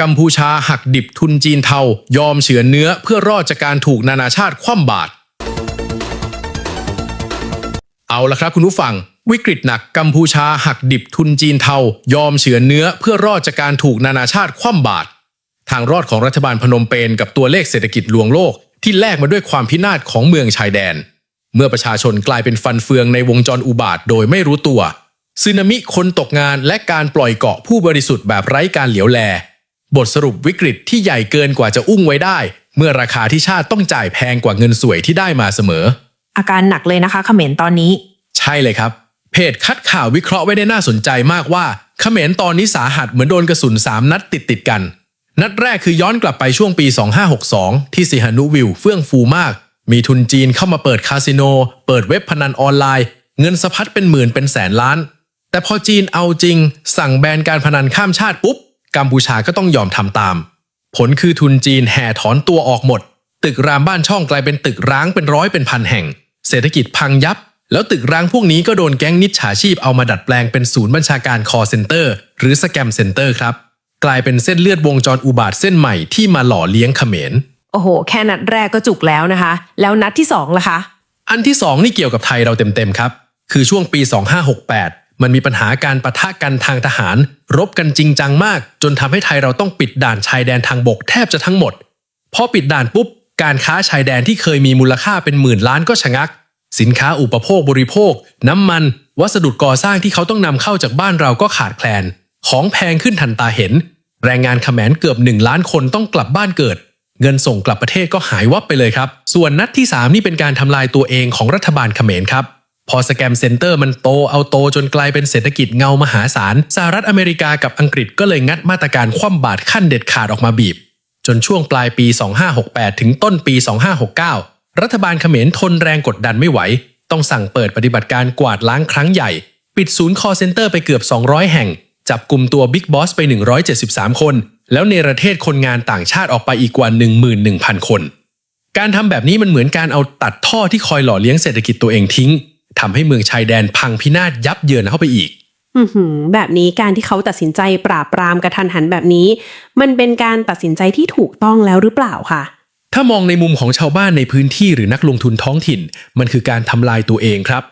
กัมพูชาหักดิบทุนจีนเทา ยอมเฉือนเนื้อเพื่อรอดจากการถูกนานาชาติคว่ำบาตรเอาละครับคุณผู้ฟัง วิกฤตหนักกัมพูชาหักดิบทุนจีนเทา ยอมเฉือนเนื้อเพื่อรอดจากการถูกนานาชาติคว่ำบาตรทางรอดของรัฐบาลพนมเปญกับตัวเลขเศรษฐกิจลวงโลก ที่แลกมาด้วยความพินาศของเมืองชายแดน เมื่อประชาชนกลายเป็นฟันเฟืองในวงจรอุบาทโดยไม่รู้ตัวสึนามิคนตกงานและการปล่อยเกาะผู้บริสุทธิ์แบบไร้การเหลียวแล บทสรุปวิกฤตที่ใหญ่เกินกว่าจะอุ้งไว้ได้ เมื่อราคาที่ชาติต้องจ่ายแพงกว่าเงินสวยที่ได้มาเสมอ อาการหนักเลยนะคะเขมรตอนนี้ ใช่เลยครับ เพจคัดข่าววิเคราะห์ไว้ได้น่าสนใจมากว่าเขมรตอนนี้สาหัสเหมือนโดนกระสุน 3 นัดติดติดๆกัน นัดแรกคือย้อนกลับไปช่วงปี 2562 ที่สิฮานุวิวเฟื่องฟูมาก มีทุนจีนเข้ามาเปิดคาสิโน เปิดเว็บพนันออนไลน์ เงินสะพัดเป็นหมื่นเป็นแสนล้าน แต่พอจีนเอาจริง สั่งแบนการพนันข้ามชาติปุ๊บ กัมพูชาก็ต้องยอมทำตาม ผลคือทุนจีนแห่ถอนตัวออกหมด ตึกรามบ้านช่องกลายเป็นตึกร้างเป็นร้อยเป็นพันแห่ง เศรษฐกิจพังยับ แล้วตึกร้างพวกนี้ก็โดนแก๊งนิจฉาชีพเอามาดัดแปลงเป็นศูนย์บัญชาการคอเซ็นเตอร์หรือสแกมเซ็นเตอร์ครับ กลายเป็นเส้นเลือดวงจรอุบาทเส้นใหม่ที่มาหล่อเลี้ยงเขมรโอ้โห แค่นัดแรกก็จุกแล้วนะคะ แล้วนัดที่สองล่ะคะ อันที่ 2 นี่เกี่ยวกับไทยเราเต็มๆครับ คือช่วงปี 2568 มันมีปัญหาการปะทะกันทางทหาร รบกันจริงจังมาก จนทำให้ไทยเราต้องปิดด่านชายแดนทางบกแทบจะทั้งหมด พอปิดด่านปุ๊บ การค้าชายแดนที่เคยมีมูลค่าเป็นหมื่นล้านก็ชะงัก สินค้าอุปโภคบริโภค น้ำมัน วัสดุก่อสร้างที่เขาต้องนำเข้าจากบ้านเราก็ขาดแคลน ของแพงขึ้นทันตาเห็น แรงงานเขมรเกือบหนึ่งล้านคนต้องกลับบ้านเกิดเงินส่งกลับประเทศก็หายวับไปเลยครับ ส่วนนัดที่ 3 นี่เป็นการทำลายตัวเองของรัฐบาลเขมรครับ พอสแกมเซ็นเตอร์มันโตเอาโตจนกลายเป็นเศรษฐกิจเงามหาศาลสหรัฐอเมริกากับอังกฤษก็เลยงัดมาตรการคว่ำบาตรขั้นเด็ดขาดออกมาบีบ จนช่วงปลายปี 2568 ถึงต้นปี 2569 รัฐบาลเขมรทนแรงกดดันไม่ไหว ต้องสั่งเปิดปฏิบัติการกวาดล้างครั้งใหญ่ ปิดศูนย์คอเซ็นเตอร์ไปเกือบ 200 แห่ง จับกลุ่มตัวบิ๊กบอสไป 173 คน แล้วเนประเทศคนงานต่างชาติออกไปอีกกว่า 11,000 คน การทำแบบนี้มันเหมือนการเอาตัดท่อที่คอยหล่อเลี้ยงเศรษฐกิจตัวเองทิ้ง ทำให้เมืองชายแดนพังพินาศยับเยินเข้าไปอีกอือหือแบบนี้การที่เขาตัดสินใจปราบปรามกระทันหันแบบนี้ มันเป็นการตัดสินใจที่ถูกต้องแล้วหรือเปล่าคะถ้ามองในมุมของชาวบ้านในพื้นที่หรือนักลงทุนท้องถิ่น มันคือการทำลายตัวเองครับ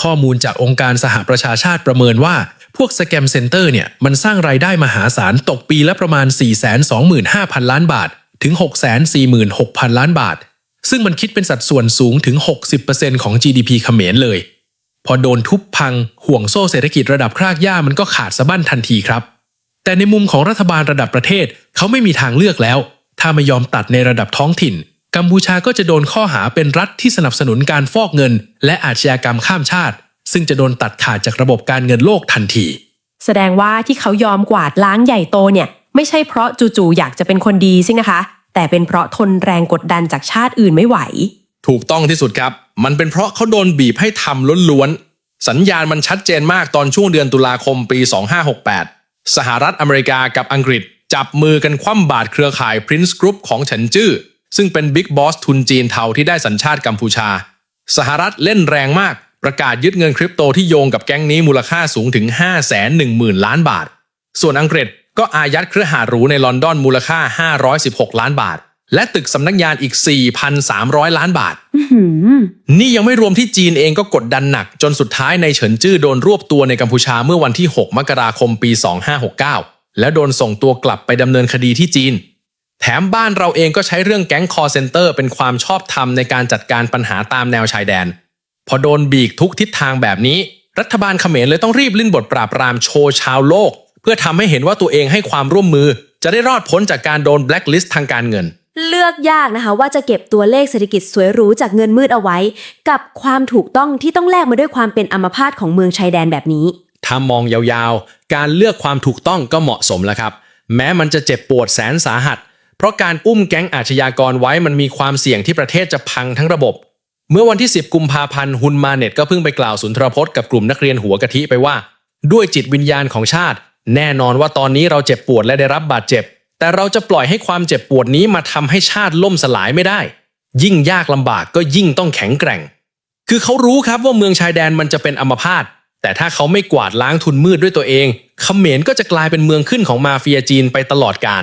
ข้อมูลจากองค์การสหประชาชาติประเมินว่า พวกสแกมเซ็นเตอร์เนี่ยมันสร้างรายได้มหาศาลตกปีละประมาณ 425,000 ล้านบาท ถึง 646,000 ล้านบาท ซึ่งมันคิดเป็นสัดส่วนสูงถึง 60%ของ GDP เขมรเลย พอโดนทุบพังห่วงโซ่เศรษฐกิจระดับครากหญ้ามันก็ขาดสะบั้นทันทีครับ แต่ในมุมของรัฐบาลระดับประเทศเขาไม่มีทางเลือกแล้ว ถ้าไม่ยอมตัดในระดับท้องถิ่น กัมพูชาก็จะโดนข้อหาเป็นรัฐที่สนับสนุนการฟอกเงิน และอาชญากรรมข้ามชาติ ซึ่งจะโดนตัดขาดจากระบบการเงินโลกทันที แสดงว่าที่เขายอมกวาดล้างใหญ่โตเนี่ยไม่ใช่เพราะจู่ๆอยากจะเป็นคนดีสินะคะ แต่เป็นเพราะทนแรงกดดันจากชาติอื่นไม่ไหว ถูกต้องที่สุดครับ มันเป็นเพราะเขาโดนบีบให้ทำล้วนๆ สัญญาณมันชัดเจนมากตอนช่วงเดือนตุลาคมปี 2568 สหรัฐอเมริกากับอังกฤษ จับมือกันคว่ำบาตรเครือข่าย Prince Group ของเฉินจื้อซึ่งเป็นบิ๊กบอสทุนจีนเทาที่ได้สัญชาติกัมพูชา สหรัฐเล่นแรงมาก ประกาศยึดเงินคริปโตที่โยงกับแก๊งนี้มูลค่าสูงถึง 510,000 ล้านบาท ส่วนอังกฤษ ก็อายัดเครือหาดหรูในลอนดอนมูลค่า 516 ล้านบาท และตึกสำนักงานอีก 4,300 ล้านบาท นี่ยังไม่รวมที่จีนเองก็กดดันหนัก จนสุดท้ายในเฉินจื้อโดนรวบตัวในกัมพูชาเมื่อวันที่ 6 มกราคมปี 2569 และโดนส่งตัวกลับไปดำเนินคดีที่จีน แถมบ้านเราเองก็ใช้เรื่องแก๊งคอเซนเตอร์เป็นความชอบธรรมในการจัดการปัญหาตามแนวชายแดน พอโดนบีกทุกทิศทางแบบนี้ รัฐบาลเขมรเลยต้องรีบลิ้นบทปราบปรามโชว์ชาวโลกเพื่อทำให้เห็นว่าตัวเองให้ความร่วมมือ จะได้รอดพ้นจากการโดนแบล็คลิสต์ทางการเงิน เลือกยากนะคะว่าจะเก็บตัวเลขเศรษฐกิจสวยหรูจากเงินมืดเอาไว้ กับความถูกต้องที่ต้องแลกมาด้วยความเป็นอัมพาตของเมืองชายแดนแบบนี้ ถ้ามองยาวๆ การเลือกความถูกต้องก็เหมาะสมแล้วครับ แม้มันจะเจ็บปวดแสนสาหัส เพราะการอุ้มแก๊งอาชญากรไว้มันมีความเสี่ยงที่ประเทศจะพังทั้งระบบ เมื่อวันที่ 10 กุมภาพันธ์ฮุนมาเน็ตก็เพิ่งไปกล่าวสุนทรพจน์กับกลุ่มนักเรียนหัวกะทิไปว่า ด้วยจิตวิญญาณของชาติ แน่นอนว่าตอนนี้เราเจ็บปวดและได้รับบาดเจ็บ แต่เราจะปล่อยให้ความเจ็บปวดนี้มาทำให้ชาติล่มสลายไม่ได้ ยิ่งยากลำบากก็ยิ่งต้องแข็งแกร่ง คือเขารู้ครับว่าเมืองชายแดนมันจะเป็นอัมพาตแต่ถ้าเขาไม่กวาดล้างทุนมืดด้วยตัวเองเขมรก็จะกลายเป็นเมืองขึ้นของมาเฟียจีนไปตลอดกาล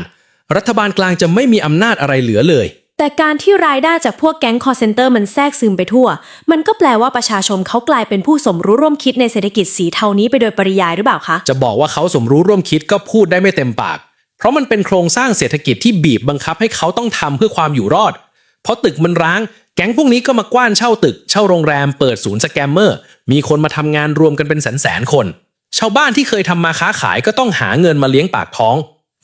รัฐบาลกลางจะไม่มีอำนาจอะไรเหลือเลย แต่การที่รายได้จากพวกแก๊งคอร์เซนเตอร์มันแทรกซึมไปทั่ว มันก็แปลว่าประชาชนเขากลายเป็นผู้สมรู้ร่วมคิดในเศรษฐกิจสีเทานี้ไปโดยปริยายหรือเปล่าคะ จะบอกว่าเขาสมรู้ร่วมคิดก็พูดได้ไม่เต็มปาก เพราะมันเป็นโครงสร้างเศรษฐกิจที่บีบบังคับให้เขาต้องทำเพื่อความอยู่รอด เพราะตึกมันร้าง แก๊งพวกนี้ก็มากว้านเช่าตึก เช่าโรงแรม เปิดศูนย์สแกมเมอร์ มีคนมาทำงานรวมกันเป็นแสนแสนคน ชาวบ้านที่เคยทำมาค้าขายก็ต้องหาเงินมาเลี้ยงปากท้อง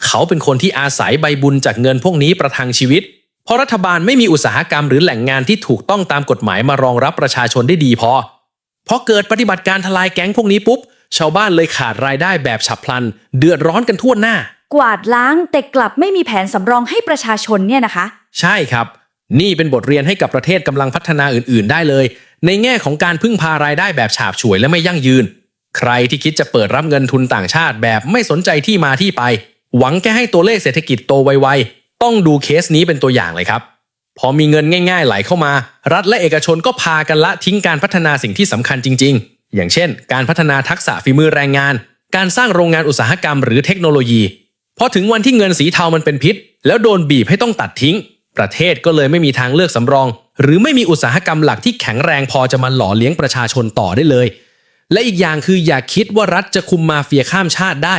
เขาเป็นคนที่อาศัยใบบุญจากเงินพวกนี้ประทังชีวิต เพราะรัฐบาลไม่มีอุตสาหกรรมหรือแหล่งงานที่ถูกต้องตามกฎหมายมารองรับประชาชนได้ดีพอพอเกิดปฏิบัติการทลายแก๊งพวกนี้ปุ๊บ ชาวบ้านเลยขาดรายได้แบบฉับพลัน เดือดร้อนกันทั่วหน้า กวาดล้างแต่กลับไม่มีแผนสำรองให้ประชาชนเนี่ยนะคะ ใช่ครับ นี่เป็นบทเรียนให้กับประเทศกำลังพัฒนาอื่น ๆ ได้เลย ในแง่ของการพึ่งพารายได้แบบฉาบฉวยและไม่ยั่งยืน ใครที่คิดจะเปิดรับเงินทุนต่างชาติแบบไม่สนใจที่มาที่ไป หวังแค่ให้ตัวเลขเศรษฐกิจโตไวๆ ต้องดูเคสนี้เป็นตัวอย่างเลยครับ พอมีเงินง่าย ๆ ไหลเข้ามา รัฐและเอกชนก็พากันละทิ้งการพัฒนาสิ่งที่สำคัญจริง ๆ อย่างเช่น การพัฒนาทักษะฝีมือแรงงาน การสร้างโรงงานอุตสาหกรรมหรือเทคโนโลยีพอถึงวันที่เงินสีเทามันเป็นพิษ แล้วโดนบีบให้ต้องตัดทิ้ง ประเทศก็เลยไม่มีทางเลือกสำรอง หรือไม่มีอุตสาหกรรมหลักที่แข็งแรงพอจะมาหล่อเลี้ยงประชาชนต่อได้เลย และอีกอย่างคืออย่าคิดว่ารัฐจะคุมมาเฟียข้ามชาติได้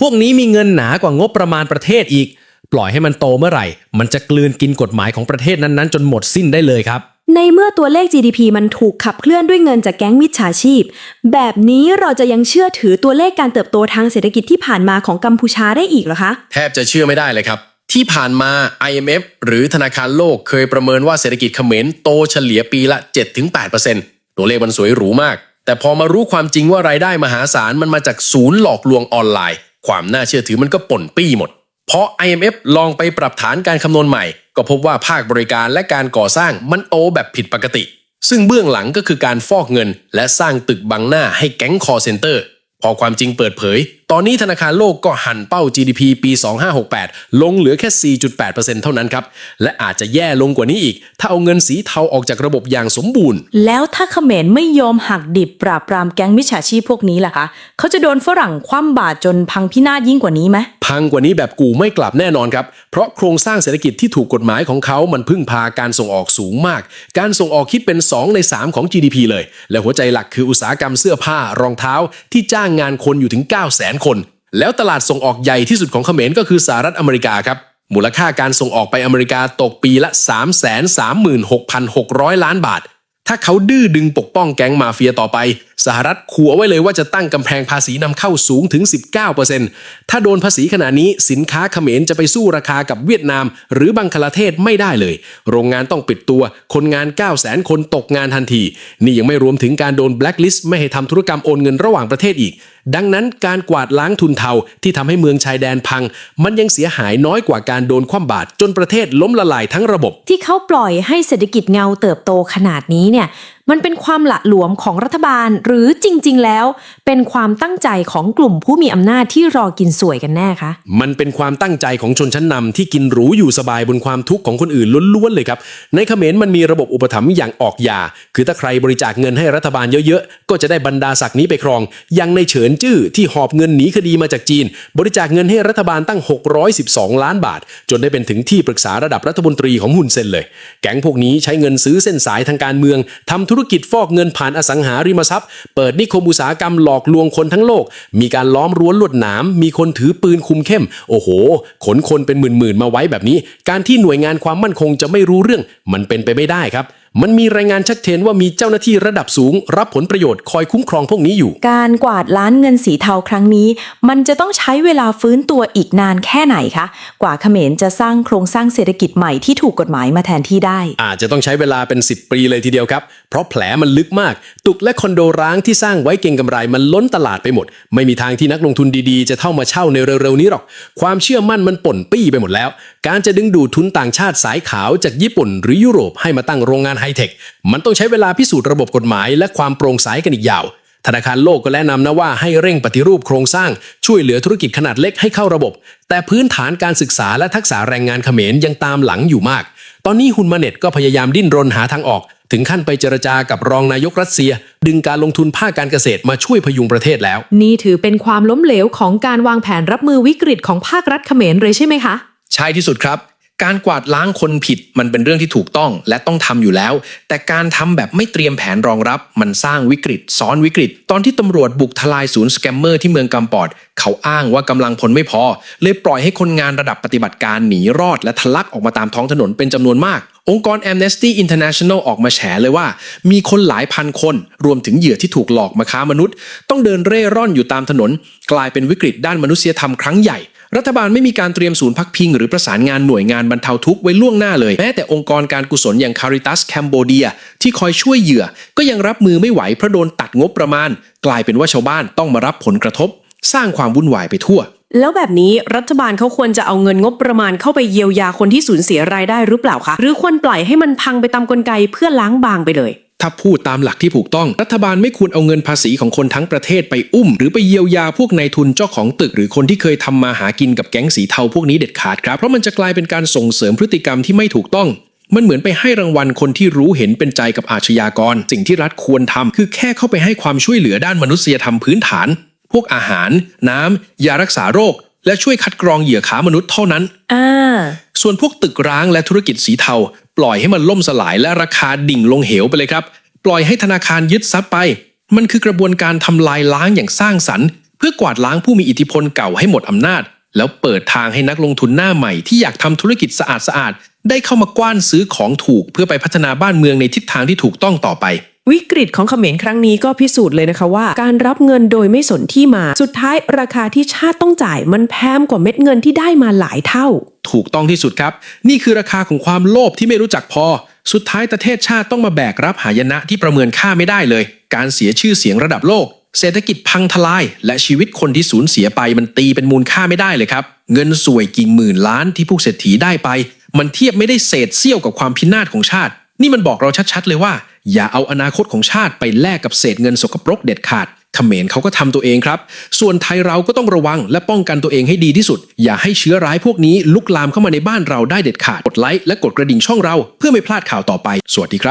พวกนี้มีเงินหนากว่างบประมาณประเทศอีก ปล่อยให้มันโตเมื่อไหร่ มันจะกลืนกินกฎหมายของประเทศนั้นๆ จนหมดสิ้นได้เลยครับ ในเมื่อตัวเลข GDP มันถูกขับเคลื่อนด้วยเงินจากแก๊งมิจฉาชีพ แบบนี้เราจะยังเชื่อถือตัวเลขการเติบโตทางเศรษฐกิจที่ผ่านมาของกัมพูชาได้อีกเหรอคะ แทบจะเชื่อไม่ได้เลยครับ ที่ผ่านมา IMF หรือธนาคารโลกเคยประเมินว่าเศรษฐกิจเขมรโตเฉลี่ยปีละ 7-8%ตัวเลขมันสวยหรูมาก แต่พอมารู้ความจริงว่ารายได้มหาศาลมันมาจากศูนย์หลอกลวงออนไลน์ ความน่าเชื่อถือมันก็ป่นปี้หมดเพราะ IMF ลองไปปรับฐานการคำนวณใหม่ ก็พบว่าภาคบริการและการก่อสร้างมันโตแบบผิดปกติ ซึ่งเบื้องหลังก็คือการฟอกเงิน และสร้างตึกบังหน้าให้แก๊งคอเซ็นเตอร์ พอความจริงเปิดเผย ตอนนี้ธนาคารโลกก็หันเป้า GDP ปี 2568 ลงเหลือแค่ 4.8%เท่านั้นครับ และอาจจะแย่ลงกว่านี้อีก ถ้าเอาเงินสีเทาออกจากระบบอย่างสมบูรณ์ แล้วถ้าเขมรไม่ยอมหักดิบปราบปรามแก๊งมิจฉาชีพพวกนี้ล่ะคะ เขาจะโดนฝรั่งคว่ำบาตรจนพังพินาศยิ่งกว่านี้ไหมพังกว่านี้แบบกูไม่กลับแน่นอนครับ เพราะโครงสร้างเศรษฐกิจที่ถูกกฎหมายของเขา มันพึ่งพาการส่งออกสูงมาก การส่งออกคิดเป็น 2 ใน 3 ของ GDP เลย และหัวใจหลักคืออุตสาหกรรมเสื้อผ้ารองเท้าที่จ้างงานคนอยู่ถึง 9 0 0 0 0 0คน แล้วตลาดส่งออกใหญ่ที่สุดของเขมรก็คือสหรัฐอเมริกาครับ มูลค่าการส่งออกไปอเมริกาตกปีละ 336,600 ล้านบาท ถ้าเขาดื้อดึงปกป้องแก๊งมาเฟียต่อไป สหรัฐขัวไว้เลยว่าจะตั้งกำแพงภาษีนำเข้าสูงถึง 19%ถ้าโดนภาษีขนาดนี้สินค้าเขมรจะไปสู้ราคากับเวียดนาม หรือบังคลาเทศไม่ได้เลย โรงงานต้องปิดตัว คนงาน 9 0 0 0 0 0 คนตกงานทันที นี่ยังไม่รวมถึงการโดนแบล็คลิสต์ไม่ให้ทำธุรกรรมโอนเงินระหว่างประเทศอีก ดังนั้นการกวาดล้างทุนเทาที่ทำให้เมืองชายแดนพัง มันยังเสียหายน้อยกว่าการโดนคว่ำบาตรจนประเทศล้มละลายทั้งระบบ ที่เขาปล่อยให้เศรษฐกิจเงาเติบโตขนาดนี้เนี่ย มันเป็นความหละหลวมของรัฐบาลหรือจริง ๆ แล้ว เป็นความตั้งใจของกลุ่มผู้มีอำนาจที่รอกินสวยกันแน่คะมันเป็นความตั้งใจของชนชั้นนำที่กินหรูอยู่สบายบนความทุกข์ของคนอื่นล้วนๆเลยครับในเขมรมันมีระบบอุปถัมภ์อย่างออกยา คือถ้าใครบริจาคเงินให้รัฐบาลเยอะๆก็จะได้บรรดาศักดิ์นี้ไปครองอย่างในเฉินจื้อที่หอบเงินหนีคดีมาจากจีน บริจาคเงินให้รัฐบาลตั้ง 612 ล้านบาท จนได้เป็นถึงที่ปรึกษาระดับรัฐมนตรีของฮุนเซนเลย แก๊งพวกนี้ใช้เงินซื้อเส้นสายทางการเมืองทำธุรกิจฟอกเงินผ่านอสังหาริมทรัพย์ เปิดนิคมอุตสาหกรรมหลอกลวงคนทั้งโลก มีการล้อมรั้วลวดหนาม มีคนถือปืนคุมเข้ม โอ้โห ขนคนเป็นหมื่นๆมาไว้แบบนี้ การที่หน่วยงานความมั่นคงจะไม่รู้เรื่อง มันเป็นไปไม่ได้ครับ มันมีรายงานชัดเจนว่ามีเจ้าหน้าที่ระดับสูง รับผลประโยชน์คอยคุ้มครองพวกนี้อยู่ การกวาดล้านเงินสีเทาครั้งนี้ มันจะต้องใช้เวลาฟื้นตัวอีกนานแค่ไหนคะ กว่าเขมรจะสร้างโครงสร้างเศรษฐกิจใหม่ที่ถูกกฎหมายมาแทนที่ได้ อาจจะต้องใช้เวลาเป็น 10 ปีเลยทีเดียวครับ เพราะแผลมันลึกมาก ตุกและคอนโดร้างที่สร้างไว้เก่งกำไรมันล้นตลาดไปหมด ไม่มีทางที่นักลงทุนดีๆ จะเข้ามาเช่าในเร็วๆนี้หรอก ความเชื่อมั่นมันป่นปี้ไปหมดแล้ว การจะดึงดูดทุนต่างชาติสายขาวจากญี่ปุ่น หรือยุโรปให้มาตั้งโรงงานไฮเทค มันต้องใช้เวลาพิสูจน์ระบบกฎหมาย และความโปร่งใสกันอีกยาว ธนาคารโลกก็แนะนำนะว่าให้เร่งปฏิรูปโครงสร้าง ช่วยเหลือธุรกิจขนาดเล็กให้เข้าระบบ แต่พื้นฐานการศึกษาและทักษะแรงงานเขมรยังตามหลังอยู่มาก ตอนนี้ฮุนมาเน็ตก็พยายามดิ้นรนหาทางออก ถึงขั้นไปเจรจากับรองนายกรัสเซีย ดึงการลงทุนภาคการเกษตรมาช่วยพยุงประเทศแล้ว นี่ถือเป็นความล้มเหลวของการวางแผนรับมือวิกฤตของภาครัฐเขมรเลยใช่ไหมคะ ใช่ที่สุดครับ การกวาดล้างคนผิดมันเป็นเรื่องที่ถูกต้องและต้องทำอยู่แล้ว แต่การทำแบบไม่เตรียมแผนรองรับมันสร้างวิกฤต ซ้อนวิกฤต ตอนที่ตำรวจบุกทลายศูนย์สแกมเมอร์ที่เมืองกัมปอด เขาอ้างว่ากำลังพลไม่พอ เลยปล่อยให้คนงานระดับปฏิบัติการหนีรอด และทะลักออกมาตามท้องถนนเป็นจำนวนมากองค์กร Amnesty International ออกมาแฉเลยว่า มีคนหลายพันคน รวมถึงเหยื่อที่ถูกหลอกมาค้ามนุษย์ ต้องเดินเร่ร่อนอยู่ตามถนน กลายเป็นวิกฤตด้านมนุษยธรรมครั้งใหญ่ รัฐบาลไม่มีการเตรียมศูนย์พักพิง หรือประสานงานหน่วยงานบรรเทาทุกข์ไว้ล่วงหน้าเลย แม้แต่องค์กรการกุศลอย่าง Caritas Cambodia ที่คอยช่วยเหยื่อ ก็ยังรับมือไม่ไหวเพราะโดนตัดงบประมาณ กลายเป็นว่าชาวบ้านต้องมารับผลกระทบ สร้างความวุ่นวายไปทั่ว แล้วแบบนี้รัฐบาลเขาควรจะเอาเงินงบประมาณเข้าไปเยียวยาคนที่สูญเสียรายได้หรือเปล่าคะหรือควรปล่อยให้มันพังไปตามกลไกเพื่อล้างบางไปเลย ถ้าพูดตามหลักที่ถูกต้อง รัฐบาลไม่ควรเอาเงินภาษีของคนทั้งประเทศไปอุ้ม หรือไปเยียวยาพวกนายทุนเจ้าของตึก หรือคนที่เคยทำมาหากินกับแก๊งสีเทาพวกนี้เด็ดขาดครับเพราะมันจะกลายเป็นการส่งเสริมพฤติกรรมที่ไม่ถูกต้องมันเหมือนไปให้รางวัลคนที่รู้เห็นเป็นใจกับอาชญากร สิ่งที่รัฐควรทำคือแค่เข้าไปให้ความช่วยเหลือด้านมนุษยธรรมพื้นฐาน พวกอาหาร น้ำยารักษาโรค และช่วยคัดกรองเหยื่อขามนุษย์เท่านั้น อ่า ส่วนพวกตึกร้างและธุรกิจสีเทา ปล่อยให้มันล่มสลายและราคาดิ่งลงเหวไปเลยครับ ปล่อยให้ธนาคารยึดทรัพย์ไป มันคือกระบวนการทำลายล้างอย่างสร้างสรรค์ เพื่อกวาดล้างผู้มีอิทธิพลเก่าให้หมดอำนาจ แล้วเปิดทางให้นักลงทุนหน้าใหม่ ที่อยากทำธุรกิจสะอาดสะอาดๆได้เข้ามากว้านซื้อของถูกเพื่อไปพัฒนาบ้านเมืองในทิศทางที่ถูกต้องต่อไป วิกฤตของเขมรครั้งนี้ก็พิสูจน์เลยนะคะว่า การรับเงินโดยไม่สนที่มา สุดท้ายราคาที่ชาติต้องจ่ายมันแพงกว่าเม็ดเงินที่ได้มาหลายเท่า ถูกต้องที่สุดครับ นี่คือราคาของความโลภที่ไม่รู้จักพอ สุดท้ายประเทศชาติต้องมาแบกรับหายนะที่ประเมินค่าไม่ได้เลย การเสียชื่อเสียงระดับโลกเศรษฐกิจพังทลาย และชีวิตคนที่สูญเสียไปมันตีเป็นมูลค่าไม่ได้เลยครับ เงินสวยกี่หมื่นล้านที่พวกเศรษฐีได้ไป มันเทียบไม่ได้เศษเสี้ยวกับความพินาศของชาติ นี่มันบอกเราชัดๆเลยว่า อย่าเอาอนาคตของชาติไปแลกกับเศษเงินสกปรกเด็ดขาดเขมรเขาก็ทำตัวเองครับ ส่วนไทยเราก็ต้องระวังและป้องกันตัวเองให้ดีที่สุด อย่าให้เชื้อร้ายพวกนี้ลุกลามเข้ามาในบ้านเราได้เด็ดขาด กดไลค์และกดกระดิ่งช่องเราเพื่อไม่พลาดข่าวต่อไป สวัสดีครับ